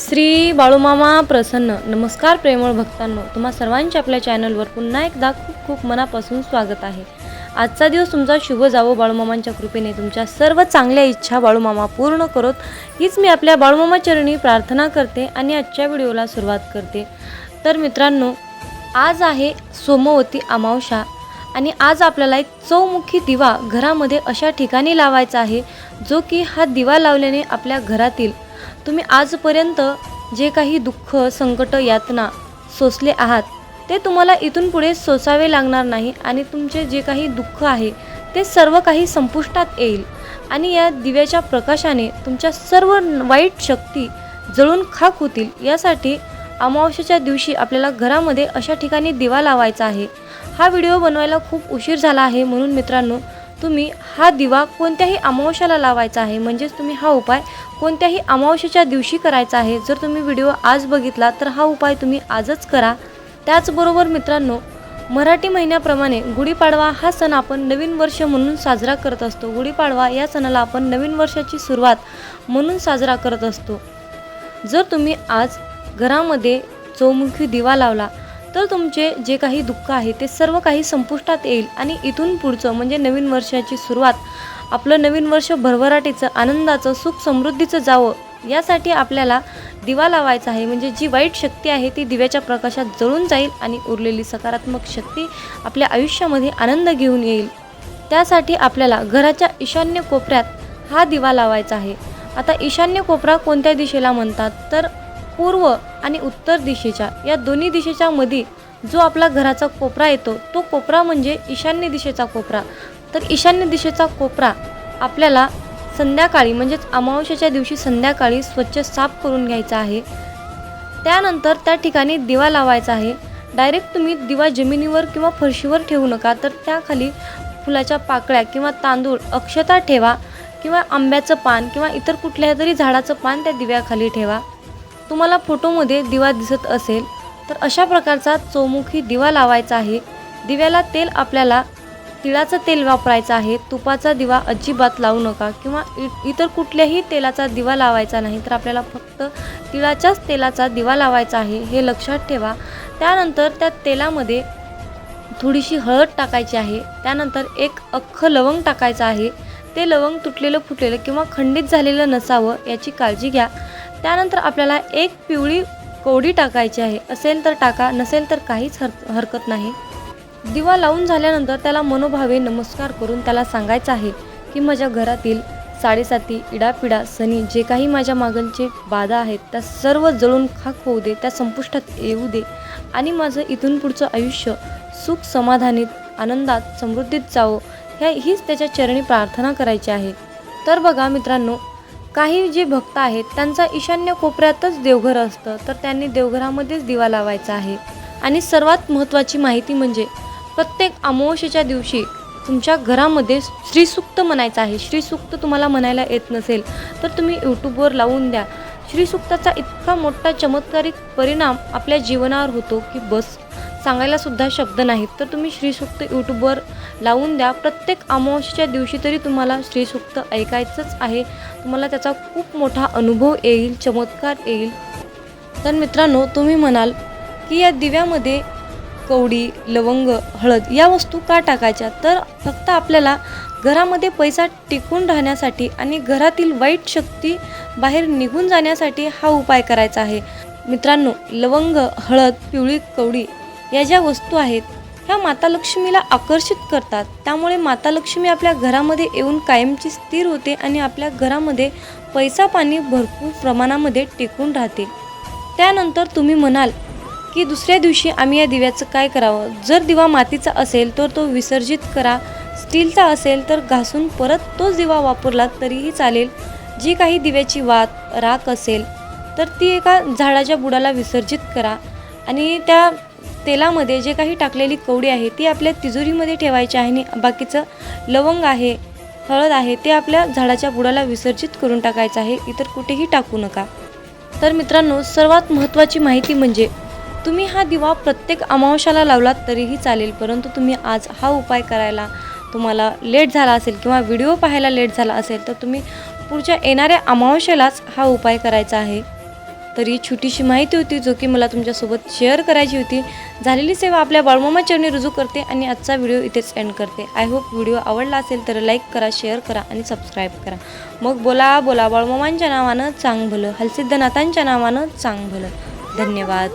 श्री बाळूमामा प्रसन्न. नमस्कार प्रेमळ भक्तांनो. तुम्हा सर्वांचे आपल्या चॅनलवर पुन्हा एकदा खूप खूप मनापासून स्वागत आहे. आजचा दिवस तुमचा शुभ जावो बाळूमामांच्या कृपेने. तुमच्या सर्व चांगल्या इच्छा बाळूमामा पूर्ण करत. हीच मी आपल्या बाळूमामा चरणी प्रार्थना करते आणि आजच्या व्हिडिओला सुरुवात करते. तर मित्रांनो आज आहे सोमवती अमावशा आणि आज आपल्याला एक चौमुखी दिवा घरामध्ये अशा ठिकाणी लावायचा आहे जो की हा दिवा लावल्याने आपल्या घरातील तुम्ही आजपर्यंत जे काही दुःख संकट यातना सोसले आहात ते तुम्हाला इथून पुढे सोसावे लागणार नाही आणि तुमचे जे काही दुःख आहे ते सर्व काही संपुष्टात येईल. आणि या दिव्याच्या प्रकाशाने तुमच्या सर्व वाईट शक्ती जळून खाक होतील. यासाठी अमावस्येच्या दिवशी आपल्याला घरामध्ये अशा ठिकाणी दिवा लावायचा आहे. हा व्हिडिओ बनवायला खूप उशीर झाला आहे म्हणून मित्रांनो तुम्ही हा दिवा कोणत्याही अमावश्याला लावायचा आहे म्हणजेच तुम्ही हा उपाय कोणत्याही अमावश्याच्या दिवशी करायचा आहे. जर तुम्ही व्हिडिओ आज बघितला तर हा उपाय तुम्ही आजच करा. त्याचबरोबर मित्रांनो मराठी महिन्याप्रमाणे गुढीपाडवा हा सण आपण नवीन वर्ष म्हणून साजरा करत असतो. गुढीपाडवा या सणाला आपण नवीन वर्षाची सुरुवात म्हणून साजरा करत असतो. जर तुम्ही आज घरामध्ये चौमुखी दिवा लावला तर तुमचे जे काही दुःख आहे ते सर्व काही संपुष्टात येईल आणि इथून पुढचं म्हणजे नवीन वर्षाची सुरुवात आपलं नवीन वर्ष भरभराटीचं आनंदाचं सुख समृद्धीचं जावं यासाठी आपल्याला दिवा लावायचा आहे. म्हणजे जी वाईट शक्ती आहे ती दिव्याच्या प्रकाशात जळून जाईल आणि उरलेली सकारात्मक शक्ती आपल्या आयुष्यामध्ये आनंद घेऊन येईल. त्यासाठी आपल्याला घराच्या ईशान्य कोपऱ्यात हा दिवा लावायचा आहे. आता ईशान्य कोपरा कोणत्या दिशेला म्हणतात? तर पूर्व आणि उत्तर दिशेच्या या दोन्ही दिशेच्या मध्ये जो आपला घराचा कोपरा येतो तो कोपरा म्हणजे ईशान्य दिशेचा कोपरा. तर ईशान्य दिशेचा कोपरा आपल्याला संध्याकाळी म्हणजेच अमावस्येच्या दिवशी संध्याकाळी स्वच्छ साफ करून घ्यायचा आहे. त्यानंतर त्या ठिकाणी दिवा लावायचा आहे. डायरेक्ट तुम्ही दिवा जमिनीवर किंवा फरशीवर ठेवू नका तर त्याखाली फुलाच्या पाकळ्या किंवा तांदूळ अक्षता ठेवा किंवा आंब्याचं पान किंवा इतर कुठल्या तरी झाडाचं पान त्या दिव्याखाली ठेवा. तुम्हाला फोटोमध्ये दिवा दिसत असेल तर अशा प्रकारचा चौमुखी दिवा लावायचा आहे. दिव्याला तेल आपल्याला तिळाचं तेल वापरायचं आहे. तुपाचा दिवा अजिबात लावू नका किंवा इ इतर कुठल्याही तेलाचा दिवा लावायचा नाही तर आपल्याला फक्त तिळाच्याच तेलाचा दिवा लावायचा आहे हे लक्षात ठेवा. त्यानंतर त्या तेलामध्ये थोडीशी हळद टाकायची आहे. त्यानंतर एक अख्खं लवंग टाकायचं आहे. ते लवंग तुटलेलं फुटलेलं किंवा खंडित झालेलं नसावं याची काळजी घ्या. त्यानंतर आपल्याला एक पिवळी कोवडी टाकायची आहे. असेल तर टाका नसेल तर काहीच हर हरकत नाही. दिवा लावून झाल्यानंतर त्याला मनोभावे नमस्कार करून त्याला सांगायचं आहे की माझ्या घरातील साडेसाती इडापिडा सनी जे काही माझ्या मागलचे बाधा आहेत त्या सर्व जळून खाक होऊ दे त्या संपुष्टात येऊ दे आणि माझं इथून पुढचं आयुष्य सुख समाधानीत आनंदात समृद्धीत जावं ह्या हीच त्याच्या चरणी प्रार्थना करायची आहे. तर बघा मित्रांनो काही जे भक्त आहेत त्यांचा ईशान्य कोपऱ्यातच देवघर असतं. तर त्यांनी देवघरामध्येच दिवा लावायचा आहे. आणि सर्वात महत्त्वाची माहिती म्हणजे प्रत्येक अमावस्येच्या दिवशी तुमच्या घरामध्ये श्रीसूक्त म्हणायचं आहे. श्रीसूक्त तुम्हाला म्हणायला येत नसेल तर तुम्ही यूट्यूबवर लावून द्या. श्रीसूक्ताचा इतका मोठा चमत्कारिक परिणाम आपल्या जीवनावर होतो की बस. सांगायला सुद्धा शब्द नाहीत. तर तुम्ही श्रीसूक्त यूट्यूबवर लावून द्या. प्रत्येक अमावस्येच्या दिवशी तरी तुम्हाला श्रीसूक्त ऐकायचंच आहे. तुम्हाला त्याचा खूप मोठा अनुभव येईल चमत्कार येईल. तर मित्रांनो तुम्ही म्हणाल की या दिव्यामध्ये कवडी लवंग हळद या वस्तू का टाकायच्या? तर फक्त आपल्याला घरामध्ये पैसा टिकून राहण्यासाठी आणि घरातील वाईट शक्ती बाहेर निघून जाण्यासाठी हा उपाय करायचा आहे. मित्रांनो लवंग हळद पिवळी कवडी या ज्या वस्तू आहेत ह्या माता लक्ष्मीला आकर्षित करतात. त्यामुळे माता लक्ष्मी आपल्या घरामध्ये येऊन कायमची स्थिर होते आणि आपल्या घरामध्ये पैसा पाणी भरपूर प्रमाणामध्ये टिकून राहते. त्यानंतर तुम्ही म्हणाल की दुसऱ्या दिवशी आम्ही या दिव्याचं काय करावं? जर दिवा मातीचा असेल तर तो विसर्जित करा. स्टीलचा असेल तर घासून परत तोच दिवा वापरला तरीही चालेल. जी काही दिव्याची वात राख असेल तर ती एका झाडाच्या बुडाला विसर्जित करा. आणि त्या तेलामध्ये जे काही टाकलेली कवडी आहे ती आपल्या तिजोरीमध्ये ठेवायची आहे आणि बाकीचं लवंग आहे हळद आहे ते आपल्या झाडाच्या बुडाला विसर्जित करून टाकायचं आहे. इतर कुठेही टाकू नका. तर मित्रांनो सर्वात महत्त्वाची माहिती म्हणजे तुम्ही हा दिवा प्रत्येक अमावशाला लावलात तरीही चालेल परंतु तुम्ही आज हा उपाय करायला तुम्हाला लेट झाला असेल किंवा व्हिडिओ पाहायला लेट झाला असेल तर तुम्ही पुढच्या येणाऱ्या अमावस्येलाच हा उपाय करायचा आहे. तर ही छोटीशी माहिती होती जो की मला तुमच्यासोबत शेअर करायची होती. झालेली सेवा आपल्या बाळमामा चरणी रुजू करते आणि आजचा व्हिडिओ इथेच एंड करते. आय होप व्हिडिओ आवडला असेल तर लाईक करा शेअर करा आणि सबस्क्राईब करा. मग बोला बोला बाळमामांच्या नावानं चांग भलं हलसिद्धनाथांच्या नावानं चांग भलं धन्यवाद.